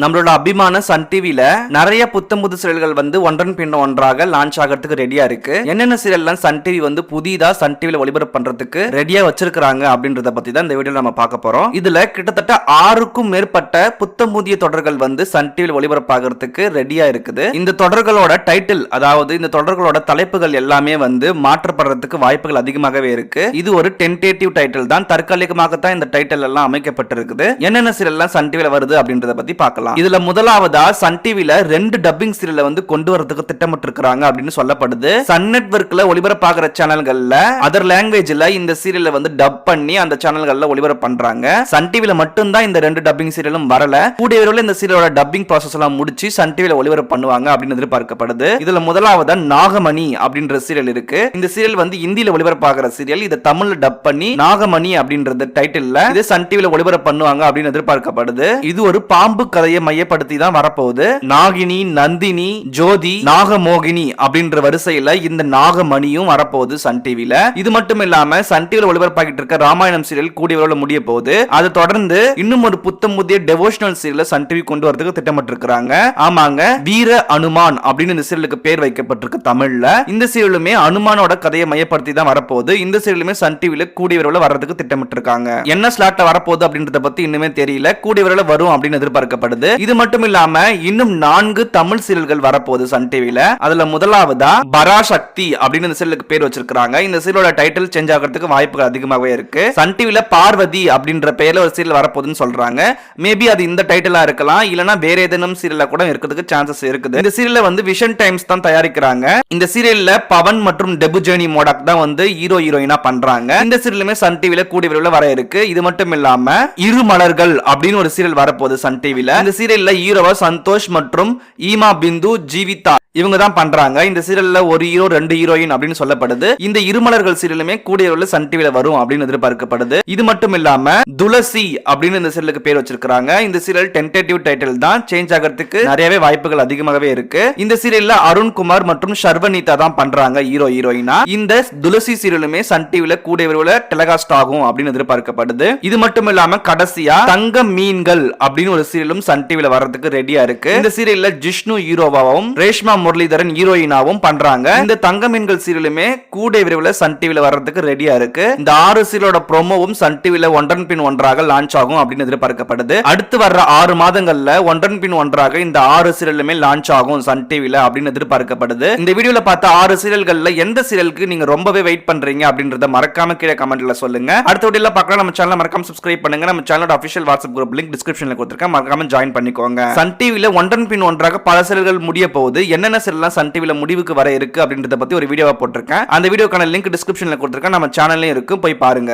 நம்மளோட அபிமான சன் டிவில நிறைய புத்தம் புது சீரியல்கள் வந்து ஒன்றன் பின்ன ஒன்றாக லான்ச் ஆகிறதுக்கு ரெடியா இருக்கு. என்னென்ன சீரியல்லாம் சன் டிவி வந்து புதிதா சன் டிவில ஒளிபரப்பு பண்றதுக்கு ரெடியா வச்சிருக்காங்க அப்படின்றத பத்தி தான் இந்த வீடியோ நம்ம பார்க்க போறோம். இதுல கிட்டத்தட்ட ஆறுக்கும் மேற்பட்ட புத்தம் புதிய தொடர்கள் வந்து சன் டிவில ஒளிபரப்பாகிறதுக்கு ரெடியா இருக்குது. இந்த தொடர்களோட டைட்டில் அதாவது இந்த தொடர்களோட தலைப்புகள் எல்லாமே வந்து மாற்றப்படுறதுக்கு வாய்ப்புகள் அதிகமாகவே இருக்கு. இது ஒரு டென்டேட்டிவ் டைட்டில் தான். தற்காலிகமாக தான் இந்த டைட்டில் எல்லாம் அமைக்கப்பட்டிருக்குது. என்னென்ன சீரியல்லாம் சன் டிவில வருது அப்படின்றத பத்தி பார்க்கலாம். இதுல முதலாவதா சன் டிவில ரெண்டு டப்பிங் சீரியலை வந்து கொண்டு வரதுக்கு திட்டமிட்டிருக்கிறாங்க அப்படின்னு சொல்லப்படுது. சன் நெட்வொர்க்ல ஒளிபரப்பாகிற சேனல்கள்ல அதர் லாங்குவேஜ்ல இந்த சீரியலை வந்து டப் பண்ணி அந்த சேனல்கள்ல ஒளிபரப்பு பண்றாங்க சன் டிவில மட்டும்தான் இந்த ரெண்டு டப்பிங் சீரியலும் வரல. கூடிய விரைவில் இந்த சீரியலோட டப்பிங் ப்ராசஸ் எல்லாம் முடிச்சு சன் டிவில ஒளிபரப்பு பண்ணுவாங்க அப்படின்னு எதிர்பார்க்கப்படுது. இதுல முதலாவதா நாகமணி அப்படின்ற சீரியல் இருக்கு. இந்த சீரியல் வந்து இந்தியில ஒளிபரப்பாகிற சீரியல் இதை தமிழ்ல டப் பண்ணி நாகமணி அப்படின்றது டைட்டில் இது சன் டிவில ஒளிபரப்பு பண்ணுவாங்க அப்படின்னு எதிர்பார்க்கப்படுது. இது ஒரு பாம்பு கதை கதையை மையப்படுத்தி தான் வரப்போகுது. நாகினி நந்தினி ஜோதி நாகமோகினி அப்படின்ற வரிசையில இந்த நாகமணியும் வரப்போகுது சன் டிவில. இது மட்டும் இல்லாம சன் டிவில ஒளிபரப்பாகிட்டு இருக்க ராமாயணம் சீரியல் கூடிய விரைவில் முடிய போகுது. அதை தொடர்ந்து இன்னும் ஒரு புத்தம் புதிய டெவோஷனல் சீரியல் சன் டிவி கொண்டு வரதுக்கு திட்டமிட்டிருக்கிறாங்க. ஆமாங்க வீர அனுமான் அப்படின்னு இந்த சீரியலுக்கு பேர் வைக்கப்பட்டிருக்கு தமிழ்ல. இந்த சீரியலுமே அனுமானோட கதையை மையப்படுத்தி தான் வரப்போகுது. இந்த சீரியலுமே சன் டிவில கூடிய விரைவில் வர்றதுக்கு திட்டமிட்டு இருக்காங்க என்ன ஸ்லாட்ல வரப்போகுது அப்படின்றத பத்தி இன்னுமே தெரியல. கூடிய விரைவில் வரும் அப்படின்னு எதிர்பார்க்கப்படுது. இது மட்டும் இல்லாம இன்னும் நான்கு தமிழ் சீரியல்கள் வரப்போகுது சன் டிவில அதுல முதலாவதா பராசக்தி அப்படின்னு இந்த சீரியலுக்கு பேர் வச்சிருக்காங்க இந்த சீரியலோட டைட்டில் சேஞ்ச் ஆகிறதுக்கு வாய்ப்புகள் அதிகமாகவே இருக்கு. சன் டிவில பார்வதி அப்படின்ற பெயர்ல ஒரு சீரியல் வரப்போகுதுன்னு சொல்றாங்க. மேபி அது இந்த டைட்டிலா இருக்கலாம். இல்லனா வேற ஏதேனும் சீரியலா கூட இருக்கிறதுக்கு சான்சஸ் இருக்குது. இந்த சீரியல வந்து விஷன் டைம்ஸ் தான் தயாரிக்கிறாங்க. இந்த சீரியல்ல பவன் மற்றும் டெபுஜேனி மோடாக் தான் வந்து ஹீரோ ஹீரோயினா பண்றாங்க. இந்த சீரியலுமே சன் டிவில கூடிய விரைவில் வர இருக்கு. இது மட்டும் இல்லாம இரு மலர்கள் அப்படின்னு ஒரு சீரியல் வரப்போகுது சன் டிவில இந்த சீரியல்ல ஹீரோவா சந்தோஷ் மற்றும் ஈமா பிந்து ஜீவிதா இவங்க தான் பண்றாங்க. இந்த சீரியல்ல ஒரு ஹீரோ ரெண்டு ஹீரோயின் அப்படின்னு சொல்லப்படுது. இந்த இருமலர்கள் சீரியலுமே கூடிய உள்ள சன் டிவில வரும் அப்படின்னு எதிர்பார்க்கப்படுது. இது மட்டும் இல்லாம துளசி அப்படின்னு இந்த சீரியலுக்கு பேர் வச்சிருக்காங்க இந்த சீரியல் டென்டேட்டிவ் டைட்டில் தான். சேஞ்ச் ஆகிறதுக்கு நிறையவே வாய்ப்புகள் அதிகமாகவே இருக்கு. இந்த சீரியல்ல அருண்குமார் மற்றும் ஷர்வனிதா தான் பண்றாங்க ஹீரோ ஹீரோயினா இந்த துளசி சீரியலுமே சன் டிவில கூடிய விரைவில் டெலகாஸ்ட் ஆகும் அப்படின்னு எதிர்பார்க்கப்படுது. இது மட்டும் இல்லாம கடைசியா தங்க மீன்கள் அப்படின்னு ஒரு சீரியலும் சன் டிவில வர்றதுக்கு ரெடியா இருக்கு. இந்த சீரியல்ல ஜிஷ்ணு ஹீரோவாவும் ரேஷ்மா முரளிதரன் ஹீரோயினாவும் பண்றாங்க. இந்த தங்க மீன்கள் சீரியலுமே கூடிய விரைவில் சன் டிவில வர்றதுக்கு ரெடியா இருக்கு. இந்த ஆறு சீரியலோட ப்ரோமோவும் சன் டிவில ஒன்றன் பின் ஒன்றாக லான்ச் ஆகும் அப்படின்னு எதிர்பார்க்கப்படுது. அடுத்து வர்ற ஆறு மாதங்கள்ல ஒன்றன் பின் ஒன்றாக இந்த ஆறு சீரியலுமே லான்ச் ஆகும் சன் டிவில அப்படின்னு எதிர்பார்க்கப்படுது. இந்த வீடியோல பார்த்த ஆறு சீரியல்கள்ல எந்த சீரியலுக்கு நீங்க ரொம்பவே வெயிட் பண்றீங்க அப்படின்றத மறக்காம கீழே கமெண்ட்ல சொல்லுங்க. அடுத்த வீடியோல பார்க்கலாம். நம்ம சேனல் மறக்காம சப்ஸ்கிரைப் பண்ணுங்க. நம்ம சேனலோட அபிஷியல் வாட்ஸ்அப் குரூப் லிங்க் டிஸ்கிரிப்ஷன்ல கொடுத்துருக்கேன். மறக்காம ஜாயின் பண்ணிக்கோங்க. சன் டிவில ஒன்றன் பின் ஒன்றாக பல சீரியல்கள் முடிய போகுது. என்னென்ன சீரியல்லாம் சன் டிவியில் முடிவுக்கு வர இருக்கு அப்படின்றத பற்றி ஒரு வீடியோவை போட்டிருக்கேன். அந்த வீடியோக்கான லிங்க் டிஸ்கிரிப்ஷனில் கொடுத்துருக்கேன். நம்ம சேனல்லையும் இருக்கு. போய் பாருங்க.